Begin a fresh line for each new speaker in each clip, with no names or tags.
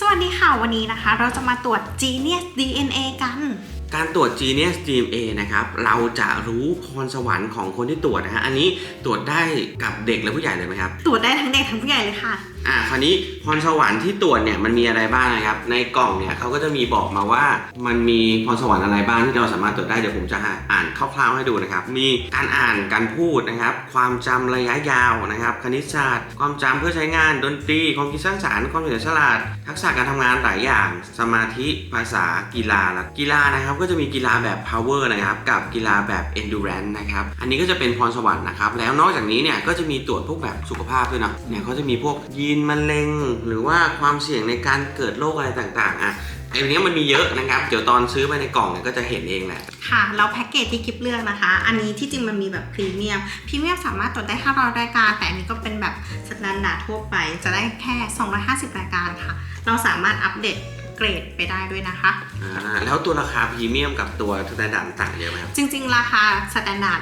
สวัสดีค่ะ วันนี้นะคะ เราจะมาตรวจ Genius DNA กัน
การตรวจ Genius DNA นะครับ เราจะรู้พรสวรรค์ของคนที่ตรวจนะฮะ อันนี้ตรวจได้กับเด็กและผู้ใหญ่เลยไหมครับ
ตรวจได้ทั้งเด็กทั้งผู้ใหญ่เลยค่ะ
อ่าคราวนี้พรสวรรค์ที่ตรวจเนี่ยมันมีอะไรบ้างนะครับ ในกล่องเนี่ยเขาก็จะมีบอกมาว่ามันมีพรสวรรค์อะไรบ้างที่เราสามารถตรวจได้เดี๋ยวผมจะอ่านคร่าวๆให้ดูนะครับ มีการอ่านการพูดนะครับ ความจำระยะยาวนะครับ คณิตศาสตร์ ความจำเพื่อใช้งานดนตรีความคิดสร้างสรรค์ความเฉลียวฉลาด ทักษะการทำงานหลายอย่าง สมาธิภาษากีฬาและกีฬานะครับก็จะมีกีฬาแบบ power นะครับกับกีฬาแบบ endurance นะครับอันนี้ก็จะเป็นพรสวรรค์นะครับแล้วนอกจากนี้เนี่ยก็จะมีตรวจพวกแบบสุขภาพด้วยนะเนี่ยเขาจะมีพวกยีนมะเร็ง หรือว่าความเสี่ยงในการเกิดโรคอะไรต่างๆอะไอ้เนี้ยมันมีเยอะนะครับ เดี๋ยวตอนซื้อไปในกล่องเนี่ยก็จะเห็นเองแหละ
ค่ะ เราแพ็กเกจที่กิฟเลือกนะคะ อันนี้ที่จริงมันมีแบบพรีเมียม พรีเมียมสามารถตรวจได้500รายการ แต่อันนี้ก็เป็นแบบสแตนดาร์ดทั่วไป จะได้แค่ 250 รายการค่ะ เราสามารถอัปเดต เกรดไปได้ด้วยนะคะ
อ่าแล้วตัวราคาพรีเมียมกับตัวสแตนดาร์ดต่างเยอะไหมครับ
จริง ๆ ราคาสแตนดาร์ด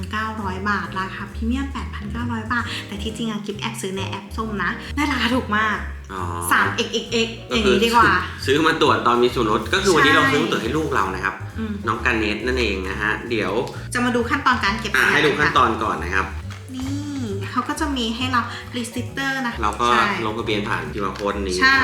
5,900 บาท ราคาพรีเมียม 8,900 บาท แต่ที่จริงอะกิฟแอบซื้อในแอปส้มนะได้ราคาถูกมาก
อ๋อ
3 xxx อย่างนี้ดีกว่า
ซื้อมาตรวจตอนมีส่วนลดก็คือวันนี้
ใช่
เราซื้อมาตรวจให้ลูกเรานะครับ
อืม
น้องกันเนตนั่นเองนะฮะ เดี๋ยว
จะมาดูขั้นตอนการเก็บ
อะ
ตัว
ให้ดู
ย่าง
ขั้น
ค่ะ
ตอนก่อนนะครับ
นี่ เขาก็จะมีให้เรา register นะ
เราก็
ใช่
ลงทะเบียนผ่าน QR code นี้
ใช่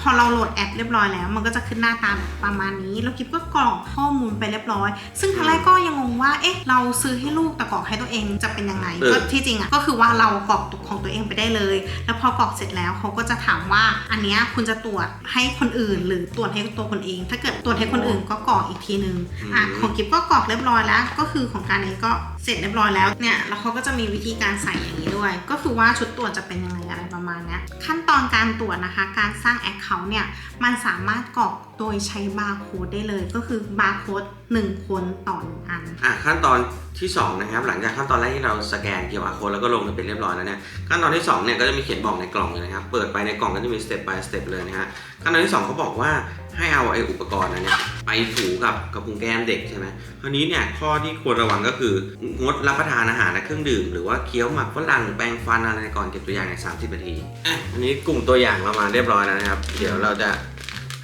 พอเราโหลดแอปเรียบร้อยแล้ว มันก็จะขึ้นหน้าตาประมาณนี้ แล้วกิฟก็กรอกข้อมูลไปเรียบร้อย ซึ่งครั้งแรกก็ยังงงว่า เอ๊ะ เราซื้อให้ลูกแต่กรอกให้ตัวเองจะเป็นยังไง
เออ
ก็ที่จริงอะ ก็คือว่าเรากรอกของตัวเองไปได้เลย แล้วพอกรอกเสร็จแล้วเขาก็จะถามว่า อันเนี้ยคุณจะตรวจให้คนอื่น หรือตรวจให้ตัวคนเอง ถ้าเกิดตรวจให้คนอื่นก็กรอกอีกทีนึง อะ ของกิฟก็กรอกเรียบร้อยแล้ว ก็คือของการเองก็ เสร็จเรียบร้อยแล้วเนี่ยแล้วเขาก็จะมีวิธีการใส่อย่างนี้ด้วย ก็คือว่าชุดตรวจจะเป็นยังไงอะไรประมาณนี้ขั้นตอนการตรวจนะคะ การสร้างแอคเคาท์เนี่ยมันสามารถกรอกโดยใช้บาร์โค้ดได้เลย ก็คือบาร์โค้ด1คนต่อหนึ่งอัน
อะขั้นตอนที่2นะครับหลังจากขั้นตอนแรกที่เราสแกน QR code แล้วก็ลงเบียนเรียบร้อยแล้วเนี่ยขั้นตอนที่2เนี่ยก็จะมีเขียนบอกในกล่องเลยนะครับเปิดไปในกล่องก็จะมี step by step เลยนะฮะขั้นตอนที่2เขาบอกว่า ให้เอาไอ้อุปกรณ์อันเนี้ยไปถูกับกระพุ้งแก้มเด็กใช่ไหมคราวนี้เนี่ยข้อที่ควรระวังก็คืองดรับประทานอาหารและเครื่องดื่ม หรือว่าเคี้ยวหมักฝรั่งแปรงฟันอะไรก่อนเก็บตัวอย่างใน 30 นาทีอะอันนี้กลุ่มตัวอย่างเรามาเรียบร้อยแล้วนะครับ เดี๋ยวเราจะ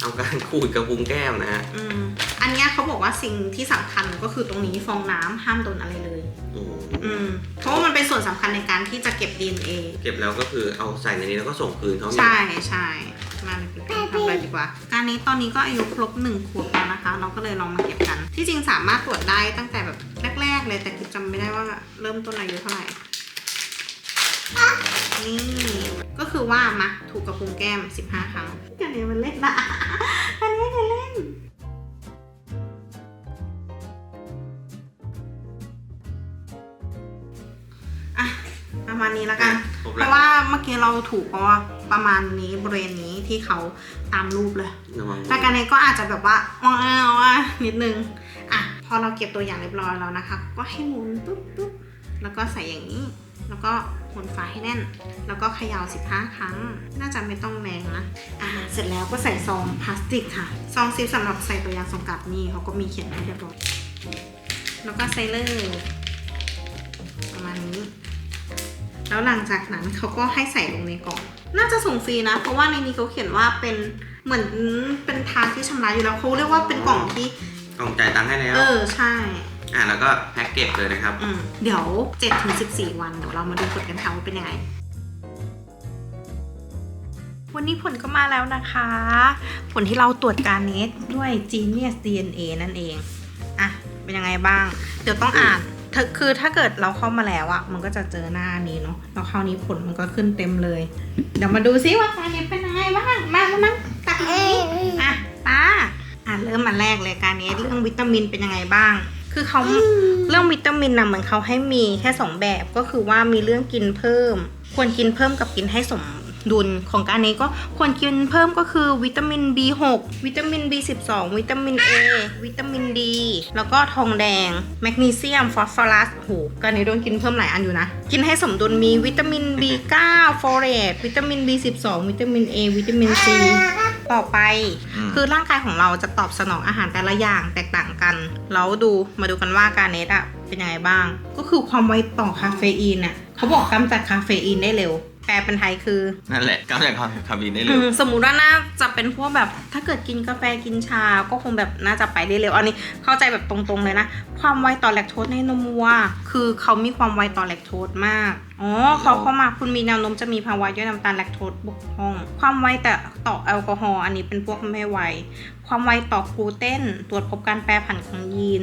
ทำการขูดกระพุ้งแก้มนะฮะ
อืมอันเนี้ยเขาบอกว่าสิ่งที่สำคัญก็คือตรงนี้ฟองน้ำห้ามโดนอะไรเลย
โอ้โห
อืมเพราะว่ามันเป็นส่วนสำคัญในการที่จะเก็บ DNA
เก็บแล้วก็คือเอาใส่ในนี้แล้วก็ส่งคืนเขา
ใช่ใช่ มาเลยดีกว่าทำเลยดีกว่า การนี้ตอนนี้ก็อายุครบหนึ่งขวบแล้วนะคะ เราก็เลยลองมาเก็บกัน ที่จริงสามารถตรวจได้ตั้งแต่แบบแรก ๆ เลยแต่กิจจำไม่ได้ว่าเริ่มต้นอายุเท่าไหร่ นี่ ก็คือว่ามาถูกกระพุ้งแก้ม 15 ครั้งกันนี้มันเล่นนะอันนี้จะเล่นอะประมาณนี้แล้วกัน
ครบ
เพ
แล้ว
ราะว่าเมื่อกี้เราถูกเพราะว่า ประมาณนี้บริเวณนี้ที่เขาตามรูปเลย
ระวัง
แต่การนี้ก็อาจจะแบบว่าว้าวว่านิดนึงอะพอเราเก็บตัวอย่างเรียบร้อยแล้วนะคะ ก็ให้หมุนปุ๊บปุ๊บแล้วก็ใส่อย่างนี้ แล้วก็หมุนฝาให้แน่น แล้วก็เขย่า 15 ครั้ง น่าจะไม่ต้องแรงนะอ่าเสร็จแล้วก็ใส่ซองพลาสติกค่ะซองซิปสำหรับใส่ตัวอย่างส่งกลับนี่เขาก็มีเขียนให้เรียบร้อยแล้วก็ใส่เลย แล้วหลังจากนั้นเขาก็ให้ใส่ลงในกล่อง น่าจะส่งฟรีนะ เพราะว่าในนี้เขาเขียนว่าเป็นเหมือนเป็นทางที่ชำระอยู่แล้วเขาเรียกว่าเป็นกล่องที่
กล่องจ่ายตังค์ให้แล้ว
เออใช่
อะแล้วก็แพ็กเก็บเลยนะครับ
อืมเดี๋ยว7ถึง14 วันเดี๋ยวเรามาดูผลกันค่ะว่าเป็นยังไงวันนี้ผลก็มาแล้วนะคะ ผลที่เราตรวจการเนสด้วย Genius DNA นั่นเอง อะ เป็นยังไงบ้าง เดี๋ยวต้องอ่านถ้า คือถ้าเกิดเราเข้ามาแล้วอะมันก็จะเจอหน้านี้เนาะแล้วคราวนี้ผลมันก็ขึ้นเต็มเลย เดี๋ยวมาดูซิว่าการเนสเป็นยังไงบ้างมามานั่งตักตรงนี้อะป้าอะเริ่มมาแรกเลยการเนสเรื่องวิตามินเป็นยังไงบ้าง คือเขาเรื่องวิตามินนะเหมือนเขาให้มีแค่สองแบบก็คือว่ามีเรื่องกินเพิ่ม ควรกินเพิ่มกับกินให้สม ดุลของการนี้ก็ควรกินเพิ่มก็คือวิตามิน B6 วิตามิน B12 วิตามิน A วิตามิน D แล้วก็ทองแดง แมกนีเซียม ฟอสฟอรัสโหการนี้โดนกินเพิ่มหลายอันอยู่นะ กินให้สมดุลมีวิตามิน B9 ฟอเรตวิตามิน B12 วิตามิน A วิตามิน C ต่อไป
อืม
คือร่างกายของเราจะตอบสนองอาหารแต่ละอย่างแตกต่างกัน แล้วดูมาดูกันว่าการเนสอะเป็นยังไงบ้าง ก็คือความไวต่อคาเฟอีนน่ะเขาบอกกำจัดคาเฟอีนได้เร็วแป ลเป็นไทยคือ
นั่นแหละก้าวจากความคาบินได้เล
อื
ย
มสมมุติว่าน่าจะเป็นพวกแบบ ถ้าเกิดกินกาแฟกินชา ก็คงแบบน่าจะไปได้เร็วอันนี้เข้าใจแบบตรงๆเลยนะ ความไวต่อแลคโทสในนมวัว คือเขามีความไวต่อแลคโทสมาก อ๋อเขาเข้ามาคุณมีแนวโน้มจะมีภาวะย่อยน้ำตาลแลคโทสบกพร่อง ความไวแต่ต่อแอลกอฮอล์อันนี้เป็นพวกไม่ไว ความไวต่อกลูเตนตรวจพบการแปรผันของยีน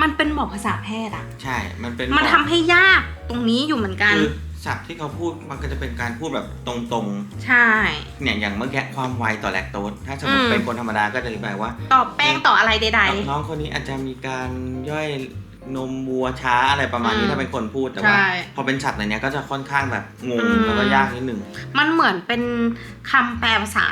มันเป็นบอกภาษาแพทย์อะ
ใช่ มันเป็น
มันทำให้ยากตรงนี้อยู่เหมือนกัน
คือ ศัพท์ที่เขาพูดมันก็จะเป็นการพูดแบบตรง
ใช่
ๆ เนี่ยอย่างเมื่อกี้ความไวต่อแลคโตสถ้าสมมติ
อืม
เป็นคนธรรมดาก็จะอธิบายว่า
ต่อแป้งต่ออะไรใด
น้องคนนี้อาจจะมีการย่อยนมวัวช้าอะไรประมาณนี้
อืม
ถ้าเป็นคนพูดแต่ว่า
ใช่
พอเป็นฉับในเนี้ยก็จะค่อนข้างแบบงง
อืม
แล้วก็ยากนิดหนึ่ง
มันเหมือนเป็นคำแปลภาษา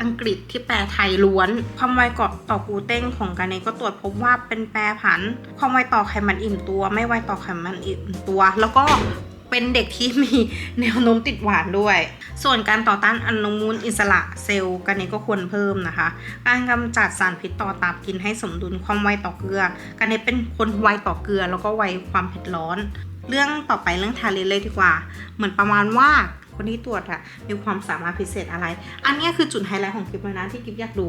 อังกฤษที่แปลไทยล้วน ความไวก่อต่อกลูเตนของการเนก็ตรวจพบว่าเป็นแปรผัน ความไวต่อไขมันอิ่มตัว ไม่ไวต่อไขมันอิ่มตัว แล้วก็ เป็นเด็กที่มีแนวโน้มติดหวานด้วย ส่วนการต่อต้านอนุมูลอิสระเซลล์การเนก็ควรเพิ่มนะคะ การกำจัดสารพิษต่อตับกินให้สมดุลความไวต่อเกลือการเนเป็นคนไวต่อเกลือ แล้วก็ไวความเผ็ดร้อน เรื่องต่อไปเรื่องทาเลเลยดีกว่า เหมือนประมาณว่าคนที่ตรวจอะมีความสามารถพิเศษอะไร อันนี้คือจุดไฮไลท์ของคลิปเลยนะที่กิฟอยากดู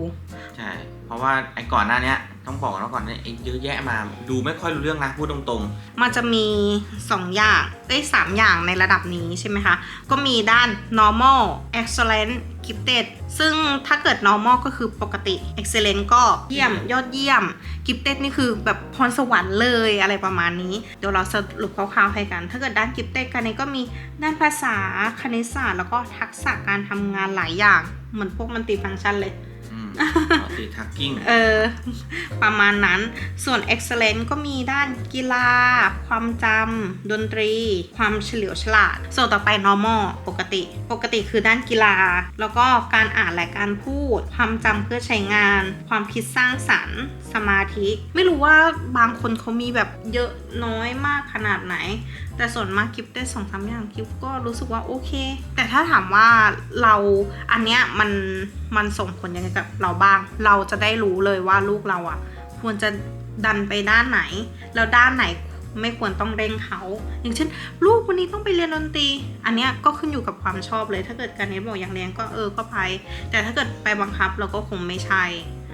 ใช่ เพราะว่าไอ้ก่อนหน้านี้ ต้องบอกแล้วก่อนเนี่ยไอ้เยอะแยะมา ดูไม่ค่อยรู้เรื่องนะพูดตรง
มันจะมี 2 อย่างเอ้ยสามอย่างในระดับนี้ใช่ไหมคะ ก็มีด้าน normal excellent gifted ซึ่งถ้าเกิด normal ก็คือปกติ excellent ก็เยี่ยมยอดเยี่ยม gifted นี่คือแบบพรสวรรค์เลยอะไรประมาณนี้ เดี๋ยวเราสรุปคร่าวๆให้กัน ถ้าเกิดด้าน gifted กันนี้ก็มีด้านภาษาคณิตศาสตร์แล้วก็ทักษะการทำงานหลายอย่าง เหมือนพวกมันติฟังก์ชันเลย
ๆอืมติทักกิ้ง
เออ ประมาณนั้น ส่วน excellent ก็มีด้านกีฬา ความจำ ดนตรี ความเฉลียวฉลาด ส่วนต่อไป normal ปกติ ปกติคือด้านกีฬา แล้วก็การอ่านและการพูด ความจำเพื่อใช้งาน ความคิดสร้างสรรค์ สมาธิ ไม่รู้ว่าบางคนเขามีแบบเยอะน้อยมากขนาดไหน แต่ส่วนมากกิฟได้สองสามอย่างกิฟก็รู้สึกว่าโอเค แต่ถ้าถามว่าเราอันเนี้ยมันมันส่งผลยังไงกับเราบ้าง เราจะได้รู้เลยว่าลูกเราอะ ควรจะดันไปด้านไหน แล้วด้านไหนไม่ควรต้องเร่งเขา อย่างเช่น ลูกวันนี้ต้องไปเรียนดนตรี อันเนี้ยก็ขึ้นอยู่กับความชอบเลย ถ้าเกิดการเน้นบอกอย่างเรียนก็เออก็ไป แต่ถ้าเกิดไปบังคับเราก็คงไม่ใช่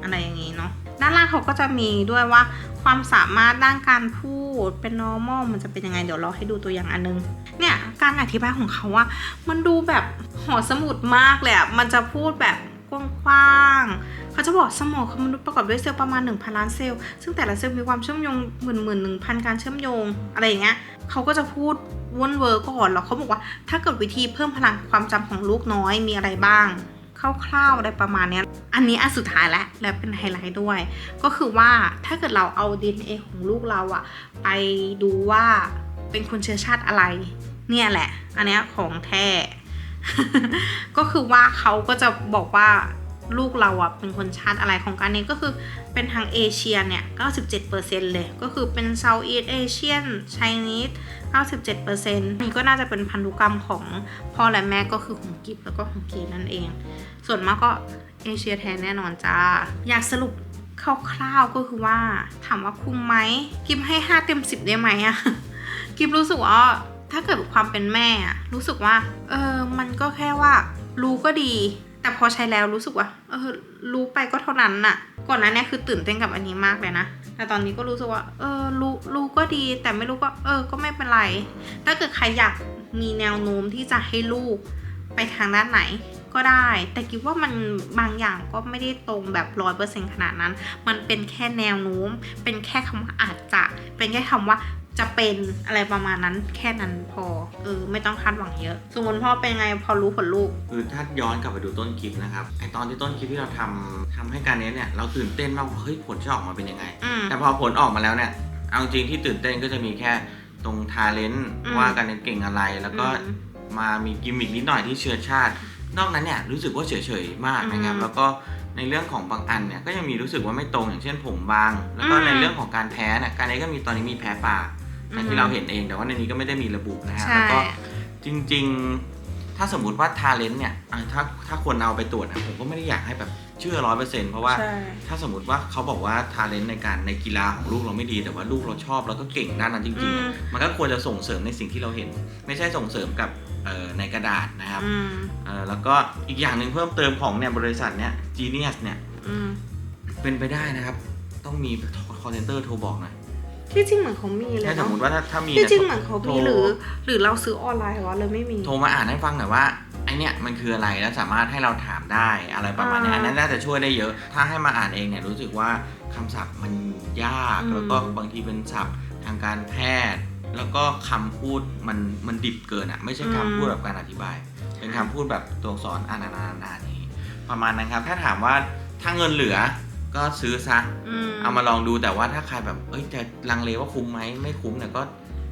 อะไรอย่างนี้เนาะ ด้านล่างเขาก็จะมีด้วยว่าความสามารถด้านการพูดเป็น normal มันจะเป็นยังไง เดี๋ยวเราให้ดูตัวอย่างอันนึง เนี่ยการอธิบายของเขาว่า มันดูแบบหอสมุดมากเลยอะมันจะพูดแบบกว้างๆ เขาจะบอกสมองของมนุษย์ประกอบด้วยเซลล์ประมาณ 1,000 ล้านเซลล์ ซึ่งแต่ละเซลล์มีความเชื่อมโยงหมื่นหมื่นหนึ่งพันการเชื่อมโยง อะไรอย่างเงี้ย เขาก็จะพูดวนเวอร์ก่อนแล้วเขาบอกว่า ถ้าเกิดวิธีเพิ่มพลังความจำของลูกน้อยมีอะไรบ้าง คร่าวๆอะไรประมาณนี้ อันนี้อันสุดท้ายแล้วและเป็นไฮไลท์ด้วย ก็คือว่าถ้าเกิดเราเอา DNA ของลูกเราอะไปดูว่าเป็นคนเชื้อชาติอะไร เนี่ยแหละ อันนี้ของแท้ ก็คือว่าเขาก็จะบอกว่า ลูกเราอะเป็นคนชาติอะไรของการนี้ก็คือเป็นทางเอเชียเนี่ย 97%เลย ก็คือเป็น Southeast Asian Chinese 97%นี่ก็น่าจะเป็นพันธุกรรมของพ่อและแม่ก็คือของกิฟแล้วก็ของกีนั่นเอง ส่วนมากก็เอเชียแทนแน่นอนจ้า อยากสรุปคร่าวๆก็คือว่าถามว่าคุ้มไหมกิฟให้ 5 เต็ม 10 ได้ไหมอะกิฟรู้สึกว่าถ้าเกิดความเป็นแม่อะรู้สึกว่าเออมันก็แค่ว่ารู้ก็ดี แต่พอใช้แล้วรู้สึกว่า เออ รู้ไปก็เท่านั้นน่ะ ก่อนหนั้นเนี่ยคือตื่นเต้นกับอันนี้มากเลยนะ แต่ตอนนี้ก็รู้สึกว่า เออ รู้ รู้ก็ดี แต่ไม่รู้ก็ เออ ก็ไม่เป็นไร ถ้าเกิดใครอยากมีแนวโน้มที่จะให้ลูกไปทางด้านไหนก็ได้ แต่คิดว่ามันบางอย่างก็ไม่ได้ตรงแบบร้อยเปอร์เซ็นขนาดนั้น มันเป็นแค่แนวโน้ม เป็นแค่คำว่าอาจจะ เป็นแค่คำว่า จะเป็นอะไรประมาณนั้นแค่นั้นพอเออไม่ต้องคาดหวังเยอะ สมมติพ่อเป็นไงพอรู้ผลลูก
คือถ้าย้อนกลับไปดูต้นคลิปนะครับไอตอนที่ต้นคลิปที่เราทำทำให้การเนี้ยเนี่ยเราตื่นเต้นมากว่าเฮ้ยผลจะออกมาเป็นยังไง
อืม
แต่พอผลออกมาแล้วเนี่ยเอาจริงที่ตื่นเต้นก็จะมีแค่ตรงทาเลนต์
อืม
ว่าการเน้นเก่งอะไร แล้วก็
อืม
มามีกิมมิคนิดหน่อยที่เชื้อชาติ นอกนั้นเนี่ยรู้สึกว่าเฉยๆมากนะครับ
อืม
แล้วก็ในเรื่องของบางอันเนี่ยก็ยังมีรู้สึกว่าไม่ตรงอย่างเช่นผมบาง แล้วก็
อืม
ในเรื่องของการแพ้เนี่ยการนี้ก็มีตอนนี้มีแพ้ปาก
อืม
ที่เราเห็นเองแต่ว่าในนี้ก็ไม่ได้มีระบุนะฮะ
ใช่
แล้วก็จริง ๆ ถ้าสมมติว่าทาเลนต์เนี่ยอะถ้าถ้าคนเอาไปตรวจนะผมก็ไม่ได้อยากให้แบบเชื่อร้อยเปอร์เซ็นต์เพราะว่า
ใช่
ถ้าสมมติว่าเขาบอกว่าทาเลนต์ในการในกีฬาของลูกเราไม่ดี แต่ว่าลูกเราชอบแล้วก็เก่งด้านนั้นจริงๆ
อื
อะ
ม
มันก็ควรจะส่งเสริมในสิ่งที่เราเห็น ไม่ใช่ส่งเสริมกับเอ่อในกระดาษนะครับ
อืม
เอ่อแล้วก็อีกอย่างหนึ่งเพิ่มเติมของเนี่ยบริษัทเนี่ย Genius เนี่ย
อืม
เป็นไปได้นะครับ ต้องมี call center โทรบอกหน่อย
ที่จริงเหมือนเขามีเลย
ถ้าสม
เนาะ
มติว่าถ้าถ้ามี
ที่
เนี่ย
จริงเหมือนเขามี
โทร
หรือ หรือเราซื้อออนไลน์วะเลยไม่มี
โทรมาอ่านให้ฟังหน่อยว่าไอเนี่ยมันคืออะไรแล้วสามารถให้เราถามได้อะไรประมาณเนี้ย
อ่า
อันนั้นน่าจะช่วยได้เยอะ ถ้าให้มาอ่านเองเนี่ยรู้สึกว่าคำศัพท์มันยาก
อืม
แล้วก็บางทีเป็นศัพท์ทางการแพทย์ แล้วก็คำพูดมันมันดิบเกินอะ่ะไม่ใช่คำพูดแบบการอธิบาย เป็นคำพูดแบบตัวอักษรอ่านานานๆนี้ประมาณนั้นครับ ถ้าถามว่าถ้าเงินเหลือ ก็ซื้อซะ
อืม
เอามาลองดูแต่ว่าถ้าใครแบบ เอ้ยจะลังเลว่าคุ้มไหมไม่คุ้มเนี่ยก็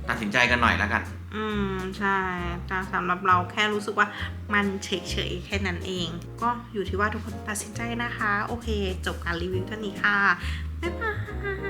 ตัดสินใจกันหน่อยแล้วกัน
อืมใช่แต่สำหรับเราแค่รู้สึกว่ามันเฉยๆแค่นั้นเอง ก็อยู่ที่ว่าทุกคนตัดสินใจนะคะ โอเค จบการรีวิวเท่านี้ค่ะ บ๊ายบาย